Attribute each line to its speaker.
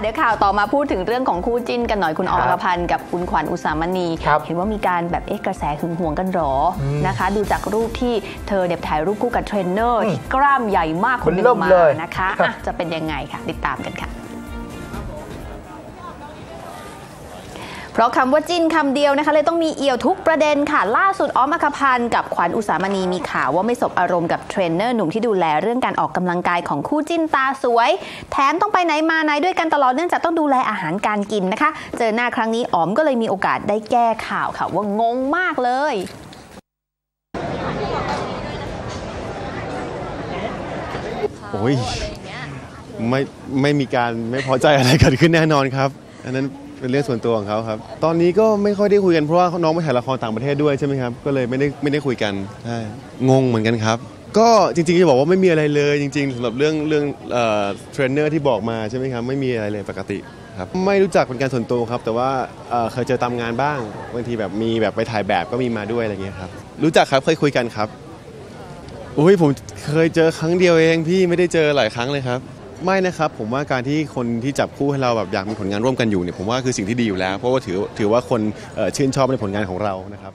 Speaker 1: เดี๋ยวข่าวต่อมาพูดถึงเรื่องของคู่จิ้นกันหน่อยคุณออ
Speaker 2: ครั
Speaker 1: ร
Speaker 2: บ
Speaker 1: พันธ์กับคุณขวัญอุสามณี
Speaker 2: ครับ
Speaker 1: เห็นว่ามีการแบบเอ๊ะกระแสหึงหวงกันหรออ
Speaker 2: ม
Speaker 1: นะคะ ดูจากรูปที่เธอเนี่ยถ่ายรูปคู่กับเทรนเนอร์
Speaker 2: อืม
Speaker 1: ที่กล้ามใหญ่มากคนหนึ่
Speaker 2: เบิ่
Speaker 1: ง
Speaker 2: ม
Speaker 1: มา
Speaker 2: เลย
Speaker 1: นะคะ
Speaker 2: ครับ
Speaker 1: อะจะเป็นยังไงค่ะ ติดตามกันค่ะ เพราะคำว่าจิ้นคำเดียวนะคะเลยต้องมีเอี่ยวทุกประเด็นค่ะ ล่าสุดออมอัคพันธ์กับขวัญอุสามณีมีข่าวว่าไม่สบอารมณ์กับเทรนเนอร์หนุ่มที่ดูแลเรื่องการออกกำลังกายของคู่จิ้นตาสวย แถมต้องไปไหนมาไหนด้วยกันตลอดเนื่องจากต้องดูแลอาหารการกินนะคะ เจอหน้าครั้งนี้ออมก็เลยมีโอกาสได้แก้ข่าวค่ะ ว่างงมากเลย
Speaker 3: โอ้ยไม่ไม่มีการไม่พอใจอะไรเกิดขึ้นแน่นอนครับ อันนั้น เป็นเรื่องส่วนตัวของเขาครับ ตอนนี้ก็ไม่ค่อยได้คุยกันเพราะว่าน้องไปถ่ายละครต่างประเทศด้วยใช่ไหมครับ ก็เลยไม่ได้ไม่ได้คุยกันใช่งงเหมือนกันครับ ก็จริงๆจะบอกว่าไม่มีอะไรเลยจริง ๆสำหรับเรื่องเรื่องเทรนเนอร์ที่บอกมาใช่ไหมครับไม่มีอะไรเลยปกติครับไม่รู้จักเป็นการส่วนตัวครับ แต่ว่าเอ่อเคยเจอตามงานบ้างบางทีแบบมีแบบไปถ่ายแบบก็มีมาด้วยอะไรเงี้ยครับรู้จักครับเคยคุยกันครับอุ้ยผมเคยเจอครั้งเดียวเองพี่ไม่ได้เจอหลายครั้งเลยครับ ไม่นะครับผมว่าการที่คนที่จับคู่ให้เราแบบอยากมีผลงานร่วมกันอยู่เนี่ยผมว่าคือสิ่งที่ดีอยู่แล้ว เพราะว่าถือถือว่าคนชื่นชอบในผลงานของเรานะครับ